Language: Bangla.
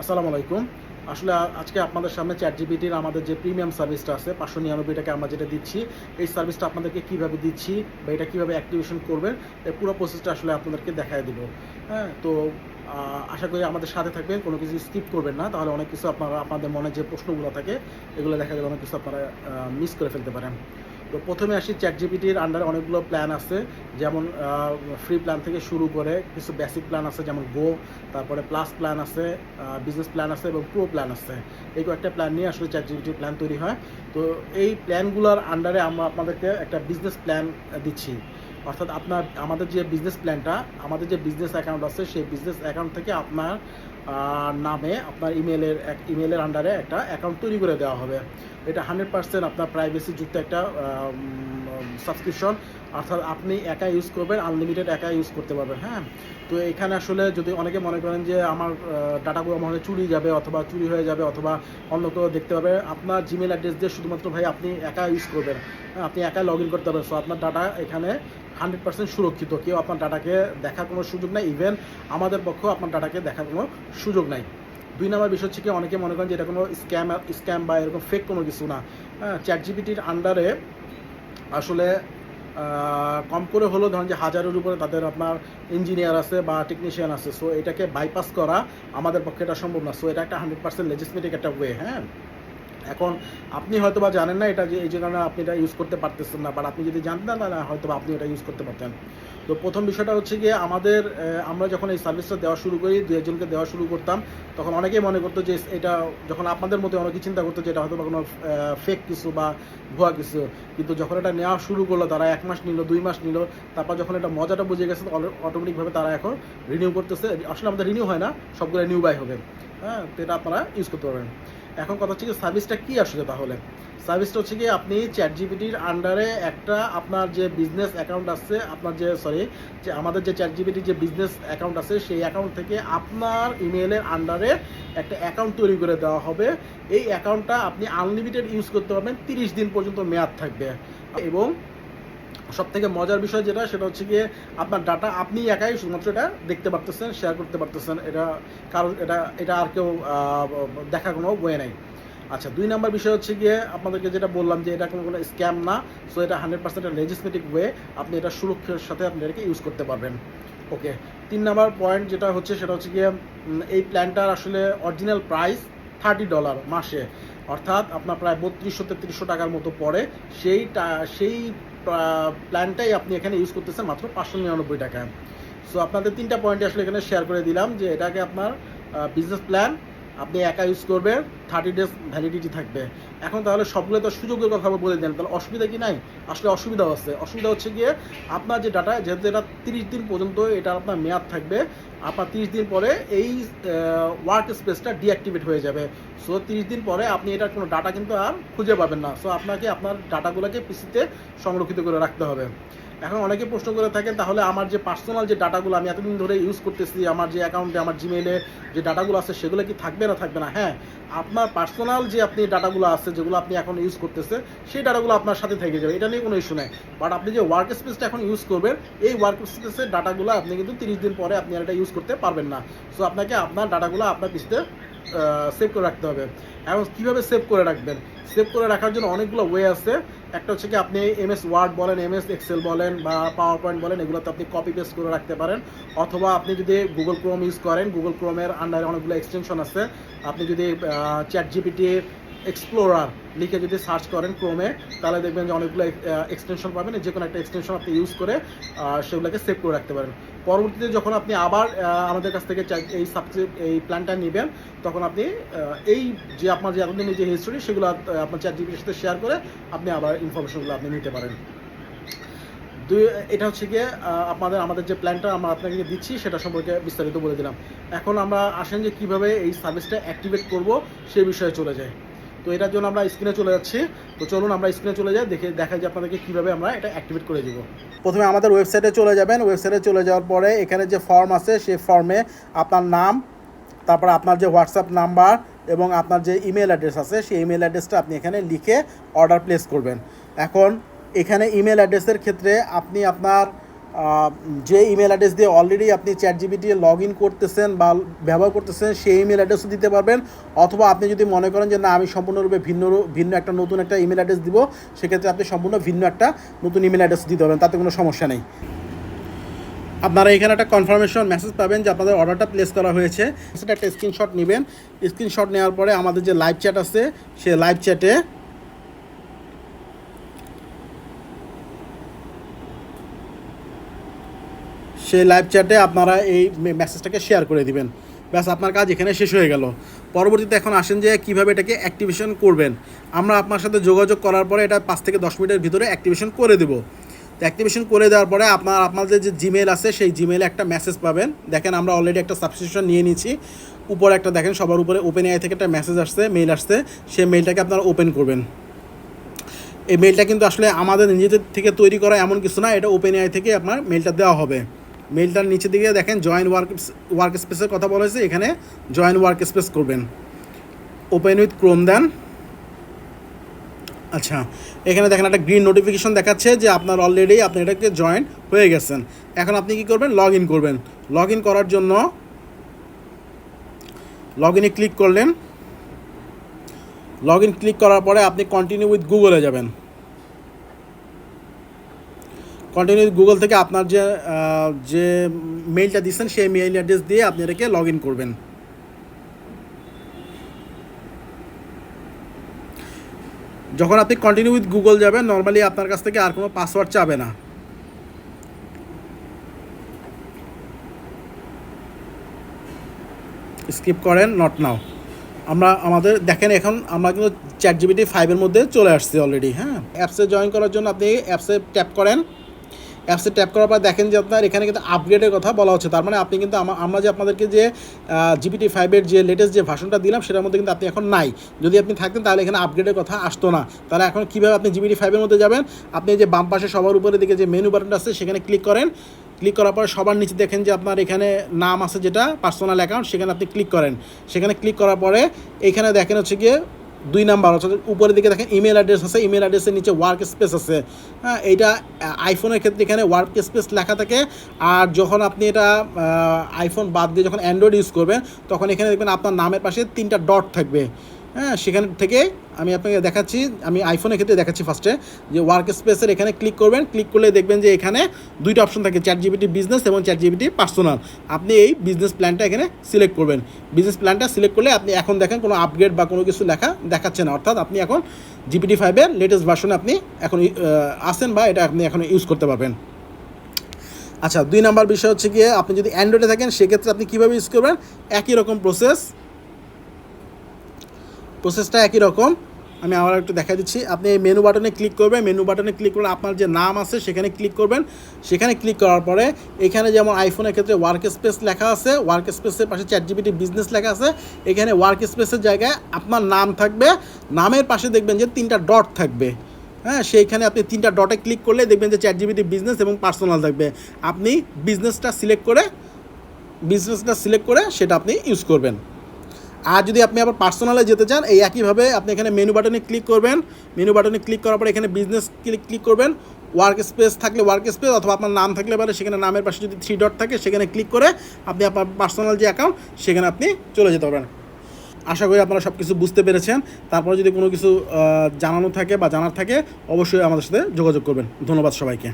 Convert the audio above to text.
আসসালামু আলাইকুম। আসলে আজকে আপনাদের সামনে চ্যাট জিবিটির আমাদের যে প্রিমিয়াম সার্ভিসটা আছে, পাঁচশো নিরানব্বই টাকা আমরা যেটা দিচ্ছি, এই সার্ভিসটা আপনাদেরকে কীভাবে দিচ্ছি বা এটা কীভাবে অ্যাক্টিভেশন করবেন এই পুরো প্রসেসটা আসলে আপনাদেরকে দেখায় দিব। হ্যাঁ তো আশা করি আমাদের সাথে থাকবেন, কোনো কিছু স্কিপ করবেন না, তাহলে অনেক কিছু আপনারা, আপনাদের মনে যে প্রশ্নগুলো থাকে, এগুলো দেখা যাবে অনেক কিছু আপনারা মিস করে ফেলতে পারেন। তো প্রথমে আসি চ্যাট জিপিটির আন্ডারে অনেকগুলো প্ল্যান আছে, যেমন ফ্রি প্ল্যান থেকে শুরু করে কিছু বেসিক প্ল্যান আছে, যেমন গো তারপরে প্লাস প্ল্যান আছে বিজনেস প্ল্যান আছে এবং প্রো প্ল্যান আছে। এই কয়েকটা প্ল্যান নিয়ে আসলে চ্যাট জিপিটির প্ল্যান তৈরি হয়। তো এই প্ল্যানগুলোর আন্ডারে আমরা আপনাদেরকে একটা বিজনেস প্ল্যান দিচ্ছি। অর্থাৎ আপনার, আমাদের যে বিজনেস প্ল্যানটা আমাদের যে বিজনেস অ্যাকাউন্ট আছে, সেই বিজনেস অ্যাকাউন্ট থেকে আপনার নামে আপনার ইমেলের এক ইমেলের আন্ডারে একটা অ্যাকাউন্ট তৈরি করে দেওয়া হবে। এটা হান্ড্রেড পার্সেন্ট আপনার প্রাইভেসি যুক্ত একটা সাবস্ক্রিপশন অর্থাৎ আপনি একা ইউজ করবেন আনলিমিটেড একা ইউজ করতে পারবেন হ্যাঁ? তো এখানে আসলে যদি অনেকে মনে করেন যে আমার ডাটাগুলো মনে হয় চুরি যাবে অথবা চুরি হয়ে যাবে অথবা অন্য কেউ দেখতে পাবে আপনার জিমেল অ্যাড্রেস দিয়ে শুধুমাত্র ভাই আপনি একা ইউজ করবেন হ্যাঁ, আপনি একা লগ ইন করতে পারবেন। সো আপনার ডাটা এখানে হান্ড্রেড পার্সেন্ট সুরক্ষিত। কেউ আপনার ডাটাকে দেখার কোনো সুযোগ নাই। ইভেন আমাদের পক্ষেও আপনার ডাটাকে দেখার কোনো সুযোগ নাই। দুই নম্বর বিষয় হচ্ছে কি, অনেকে মনে করেন যে এটা কোনো স্ক্যাম স্ক্যাম বা এরকম ফেক কোনো কিছু না। হ্যাঁ চ্যাট জিপিটির আন্ডারে আসলে কম করে হলেও ধরেন যে হাজারের উপরে তাদের আপনার ইঞ্জিনিয়ার আছে বা টেকনিশিয়ান আছে। সো এটাকে বাইপাস করা আমাদের পক্ষে এটা সম্ভব না। সো এটা একটা হান্ড্রেড পার্সেন্ট লেজিসমেটিক একটা ওয়ে হ্যাঁ? এখন আপনি হয়তো বা জানেন না এটা যে, এই যে কারণে আপনি এটা ইউজ করতে পারতেছেন না বাট আপনি যদি জানতেন তাহলে হয়তো আপনি এটা ইউজ করতে পারতেন। তো প্রথম বিষয়টা হচ্ছে গিয়ে আমাদের আমরা যখন এই সার্ভিসটা দেওয়া শুরু করি দু একজনকে দেওয়া শুরু করতাম, তখন অনেকেই মনে করতো যে, এটা যখন আপনাদের মতো অনেকে চিন্তা করতো যে, এটা হয়তো বা কোনো ফেক কিছু বা ভুয়া কিছু। কিন্তু যখন এটা নেওয়া শুরু করল, তারা এক মাস নিল, দুই মাস নিল, তারপর যখন এটা মজাটা বুঝে গেছে অটোমেটিকভাবে তারা এখন রিনিউ করতেছে। আসলে আমাদের রিনিউ হয় না, সবগুলো নিউ বাই হবে। হ্যাঁ তো এটা আপনারা ইউজ করতে পারবেন। এখন কথা হচ্ছে কি সার্ভিসটা কি আসলে তাহলে? সার্ভিসটা হচ্ছে কি আপনি চ্যাট জিপিটির আন্ডারে একটা আপনার যে বিজনেস অ্যাকাউন্ট আছে, আপনার যে সরি যে আমাদের যে চ্যাট জিপিটির যে বিজনেস অ্যাকাউন্ট আছে, সেই অ্যাকাউন্ট থেকে আপনার ইমেলের আন্ডারে একটা অ্যাকাউন্ট তৈরি করে দেওয়া হবে। এই অ্যাকাউন্টটা আপনি আনলিমিটেড ইউজ করতে পারবেন, তিরিশ দিন পর্যন্ত মেয়াদ থাকবে। এবং সব থেকে মজার বিষয় যেটা, সেটা হচ্ছে গিয়ে আপনার ডাটা আপনি একাই শুধুমাত্র এটা দেখতে পারতেছেন শেয়ার করতে পারতেছেন, এটা কারণ এটা এটা আর কেউ দেখার কোনো বয়ে নাই। আচ্ছা দুই নাম্বার বিষয় হচ্ছে গিয়ে আপনাদেরকে যেটা বললাম যে এটা কোনো কোনো স্ক্যাম না সো এটা হান্ড্রেড পার্সেন্ট লেজিসমেটিক ওয়ে আপনি এটা সুরক্ষার সাথে আপনি এটাকে ইউজ করতে পারবেন। ওকে তিন নাম্বার পয়েন্ট যেটা হচ্ছে, সেটা হচ্ছে গিয়ে এই প্ল্যানটার আসলে অরিজিনাল প্রাইস থার্টি ডলার মাসে। অর্থাৎ আপনার প্রায় বত্রিশশো তেত্রিশশো টাকার মতো পড়ে। সেই সেই প্ল্যানটাই আপনি এখানে ইউজ করতেছেন মাত্র পাঁচশো নিরানব্বই টাকা। সো আপনাদের তিনটা পয়েন্ট আসলে এখানে শেয়ার করে দিলাম যে এটাকে আপনার বিজনেস প্ল্যান আপনি একা ইউজ করবেন। থার্টি ডেজ ভ্যালিডিটি থাকবে। এখন তাহলে সবগুলো তো সুযোগের কথা বলে দেন তাহলে অসুবিধা কি নাই? আসলে অসুবিধাও আছে। অসুবিধা হচ্ছে গিয়ে আপনার যে ডাটা যেহেতু এটা তিরিশ দিন পর্যন্ত এটা আপনার মেয়াদ থাকবে, আপনার তিরিশ দিন পরে এই ওয়ার্ক স্পেসটা ডিঅ্যাক্টিভেট হয়ে যাবে। সো তিরিশ দিন পরে আপনি এটার কোনো ডাটা কিন্তু আর খুঁজে পাবেন না। সো আপনাকে আপনার ডাটাগুলোকে পিসিতে সংরক্ষিত করে রাখতে হবে। এখন অনেকে প্রশ্ন করে থাকেন, তাহলে আমার যে পার্সোনাল যে ডাটাগুলো আমি এতদিন ধরে ইউজ করতেছি, আমার যে অ্যাকাউন্টে আমার জিমেইলে যে ডাটাগুলো আছে, সেগুলো কি থাকবে না থাকবে না? হ্যাঁ আপনার পার্সোনাল যে আপনি ডাটাগুলো আছে, যেগুলো আপনি এখন ইউজ করতেছে সেই ডাটাগুলো আপনার সাথে থেকে যাবে। এটা নিয়ে কোনো ইস্যু নেই। বাট আপনি যে ওয়ার্ক স্পেসটা এখন ইউজ করবেন, এই ওয়ার্ক স্পেসের ডাটাগুলো আপনি কিন্তু তিরিশ দিন পরে আপনি আর এটা ইউজ করতে পারবেন না। সো আপনাকে আপনার ডাটাগুলো আপনার পিসতে সেভ করে রাখতে হবে। এবং কীভাবে সেভ করে রাখবেন? সেভ করে রাখার জন্য অনেকগুলো ওয়ে আছে। একটা হচ্ছে কি আপনি এম এস ওয়ার্ড বলেন এম এস এক্সেল বলেন বা পাওয়ার পয়েন্ট বলেন, এগুলোতে আপনি কপি পেস্ট করে রাখতে পারেন। অথবা আপনি যদি গুগল ক্রোম ইউজ করেন গুগল ক্রোমের আন্ডারে অনেকগুলো এক্সটেনশন আছে। আপনি যদি চ্যাট জিপিটি এক্সপ্লোরার লিখে যদি সার্চ করেন ক্রোমে তাহলে দেখবেন যে অনেকগুলো এক্সটেনশন পাবেন। যে কোনো একটা এক্সটেনশন আপনি ইউজ করে সেগুলোকে সেভ করে রাখতে পারেন। পরবর্তীতে যখন আপনি আবার আমাদের কাছ থেকে এই সাবজেক্ট এই প্ল্যানটা নেবেন, তখন আপনি এই যে আপনার যে এতদিনের যে হিস্টোরি সেগুলো আপনার চ্যাট জিপিটির সাথে শেয়ার করে আপনি আবার ইনফরমেশনগুলো আপনি নিতে পারেন। দুই, এটা হচ্ছে গিয়ে আপনাদের, আমাদের যে প্ল্যানটা আমরা আপনাকে দিচ্ছি, সেটা সম্পর্কে বিস্তারিত বলে দিলাম। এখন আমরা আসেন যে কীভাবে এই সার্ভিসটা অ্যাক্টিভেট করব সেই বিষয়ে চলে যাই। তো এটার জন্য আমরা স্ক্রিনে চলে যাচ্ছি। তো চলুন আমরা স্ক্রিনে চলে যাই, দেখে দেখা যায় আপনাদেরকে কীভাবে আমরা এটা অ্যাক্টিভেট করে দিব। প্রথমে আমাদের ওয়েবসাইটে চলে যাবেন। ওয়েবসাইটে চলে যাওয়ার পরে এখানে যে ফর্ম আছে, সেই ফর্মে আপনার নাম, তারপর আপনার যে হোয়াটসঅ্যাপ নাম্বার এবং আপনার যে ইমেল অ্যাড্রেস আছে, সেই ইমেল অ্যাড্রেসটা আপনি এখানে লিখে অর্ডার প্লেস করবেন। এখন এখানে ইমেল অ্যাড্রেসের ক্ষেত্রে আপনি আপনার যে ইমেল অ্যাড্রেস দিয়ে অলরেডি আপনি চ্যাট জিবিটি লগ ইন করতেছেন বা ব্যবহার করতেছেন, সেই ইমেল অ্যাড্রেসও দিতে পারবেন। অথবা আপনি যদি মনে করেন যে, না, আমি সম্পূর্ণরূপে ভিন্ন ভিন্ন একটা নতুন একটা ইমেল অ্যাড্রেস দিব, সেক্ষেত্রে আপনি সম্পূর্ণ ভিন্ন একটা নতুন ইমেল অ্যাড্রেস দিতে পারবেন, তাতে কোনো সমস্যা নেই। আপনারা এখানে একটা কনফার্মেশন মেসেজ পাবেন যে, আপনাদের অর্ডারটা প্লেস করা হয়েছে। সেটা একটা স্ক্রিনশট নেবেন। স্ক্রিনশট নেওয়ার পরে আমাদের যে লাইভ চ্যাট আছে, সে লাইভ চ্যাটে সেই লাইভ চ্যাটে আপনারা এই মেসেজটাকে শেয়ার করে দিবেন। ব্যাস, আপনার কাজ এখানে শেষ হয়ে গেল। পরবর্তীতে এখন আসেন যে কীভাবে এটাকে অ্যাক্টিভেশন করবেন। আমরা আপনার সাথে যোগাযোগ করার পরে এটা পাঁচ থেকে দশ মিনিটের ভিতরে অ্যাক্টিভেশন করে দেবো। তো অ্যাক্টিভেশন করে দেওয়ার পরে আপনার আপনাদের যে জিমেল আছে, সেই জিমেলে একটা মেসেজ পাবেন। দেখেন, আমরা অলরেডি একটা সাবস্ক্রিপশন নিয়ে নিয়েছি। উপরে একটা দেখেন, সবার উপরে ওপেন আই থেকে একটা মেসেজ আসছে মেইল আসছে। সেই মেইলটাকে আপনারা ওপেন করবেন। এই মেইলটা কিন্তু আসলে আমাদের নিজেদের থেকে তৈরি করা এমন কিছু না, এটা ওপেন আই থেকে আপনার মেইলটা দেওয়া হবে। মেইলটার নিচে দিকে দেখেন জয়েন্ট ওয়ার্ক ওয়ার্ক স্পেসের কথা বলা হয়েছে। এখানে জয়েন্ট ওয়ার্ক স্পেস করবেন। ওপেন উইথ ক্রোম দেন আচ্ছা এখানে দেখেন একটা গ্রিন নোটিফিকেশন দেখাচ্ছে যে আপনার অলরেডি আপনি এটাকে জয়েন হয়ে গেছেন। এখন আপনি কি করবেন? লগ ইন করবেন। লগ ইন করার জন্য লগ ক্লিক করলেন। লগ ইন ক্লিক করার পরে আপনি কন্টিনিউ উইথ গুগলে যাবেন। কন্টিনিউ গুগল থেকে আপনার যে যে মেইলটা দিচ্ছেন, সেই মেইল অ্যাড্রেস দিয়ে আপনি এটাকে লগ ইন করবেন। যখন আপনি কন্টিনিউ উইথ গুগল যাবেন নর্মালি আপনার কাছ থেকে আর কোনো পাসওয়ার্ড চাবে না। স্কিপ করেন নট নাও আমরা, আমাদের, দেখেন এখন আমরা কিন্তু চ্যাট জিবিটি ফাইভের মধ্যে চলে আসছি অলরেডি হ্যাঁ? অ্যাপসে জয়েন করার জন্য আপনি অ্যাপসে ট্যাপ করেন। অ্যাপসে ট্যাপ করার পর দেখেন যে আপনার এখানে কিন্তু আপগ্রেডের কথা বলা হচ্ছে। তার মানে আপনি কিন্তু আমরা যে আপনাদেরকে যে জিপিটি ফাইভের যে লেটেস্ট যে ভাষণটা দিলাম, সেটার মধ্যে কিন্তু আপনি এখন নাই। যদি আপনি থাকতেন তাহলে এখানে আপগ্রেডের কথা আসতো না। তাহলে এখন কীভাবে আপনি জিবিটি ফাইভের মধ্যে যাবেন? আপনি যে বাম পাশে সবার উপরে দিকে যে মেনু বাটনটা আছে, সেখানে ক্লিক করেন। ক্লিক করার পর সবার নিচে দেখেন যে আপনার এখানে নাম আছে যেটা পার্সোনাল অ্যাকাউন্ট সেখানে আপনি ক্লিক করেন। সেখানে ক্লিক করার পরে এখানে দেখেন হচ্ছে গিয়ে দুই নাম্বার অর্থাৎ উপরের দিকে দেখেন ইমেল অ্যাড্রেস আছে ইমেল অ্যাড্রেসের নিচে ওয়ার্ক স্পেস আছে। হ্যাঁ এইটা আইফোনের ক্ষেত্রে এখানে ওয়ার্ক স্পেস লেখা থাকে। আর যখন আপনি এটা আইফোন বাদ দিয়ে যখন অ্যান্ড্রয়েড ইউজ করবেন, তখন এখানে দেখবেন আপনার নামের পাশে তিনটা ডট থাকবে। হ্যাঁ সেখান থেকে আমি আপনাকে দেখাচ্ছি, আমি আইফোনের ক্ষেত্রে দেখাচ্ছি ফার্স্টে যে ওয়ার্ক স্পেসের এখানে ক্লিক করবেন ক্লিক করলে দেখবেন যে এখানে দুইটা অপশন থাকে চ্যাট জিবিটি বিজনেস এবং চ্যাট জিবিটি পার্সোনাল আপনি এই বিজনেস প্ল্যানটা এখানে সিলেক্ট করবেন। বিজনেস প্ল্যানটা সিলেক্ট করলে আপনি এখন দেখেন কোনো আপগ্রেড বা কোনো কিছু লেখা, দেখাচ্ছে না। অর্থাৎ আপনি এখন জিপিটি ফাইভের লেটেস্ট ভার্সনে আপনি এখন আসেন বা এটা আপনি এখন ইউজ করতে পারবেন। আচ্ছা দুই নাম্বার বিষয় হচ্ছে গিয়ে আপনি যদি অ্যান্ড্রয়েডে থাকেন, সেক্ষেত্রে আপনি কীভাবে ইউজ করবেন? একই রকম প্রসেস প্রসেসটা একই রকম। আমি আবার একটু দেখাই দিচ্ছি। আপনি এই মেনু বাটনে ক্লিক করবেন। মেনু বাটনে ক্লিক করলে আপনার যে নাম আছে, সেখানে ক্লিক করবেন। সেখানে ক্লিক করার পরে এখানে যেমন আইফোনের ক্ষেত্রে ওয়ার্ক স্পেস লেখা আছে ওয়ার্ক স্পেসের পাশে চ্যাট জিবিটি বিজনেস লেখা আছে, এখানে ওয়ার্ক স্পেসের জায়গায় আপনার নাম থাকবে। নামের পাশে দেখবেন যে তিনটা ডট থাকবে। হ্যাঁ সেইখানে আপনি তিনটা ডটে ক্লিক করলে দেখবেন যে চ্যাট জিবিটি বিজনেস এবং পার্সোনাল থাকবে। আপনি বিজনেসটা সিলেক্ট করে বিজনেসটা সিলেক্ট করে সেটা আপনি ইউজ করবেন। আর যদি আপনি আবার পার্সোনালে যেতে চান, এই একইভাবে আপনি এখানে মেনু বাটনে ক্লিক করবেন। মেনু বাটনে ক্লিক করার পরে এখানে বিজনেস ক্লিক ক্লিক করবেন। ওয়ার্ক স্পেস থাকলে ওয়ার্ক স্পেস অথবা আপনার নাম থাকলে পারে, সেখানে নামের পাশে যদি থ্রি ডট থাকে, সেখানে ক্লিক করে আপনি আপনার পার্সোনাল যে অ্যাকাউন্ট সেখানে আপনি চলে যেতে পারবেন। আশা করি আপনারা সব কিছু বুঝতে পেরেছেন। তারপরে যদি কোনো কিছু জানানো থাকে বা জানার থাকে, অবশ্যই আমাদের সাথে যোগাযোগ করবেন। ধন্যবাদ সবাইকে।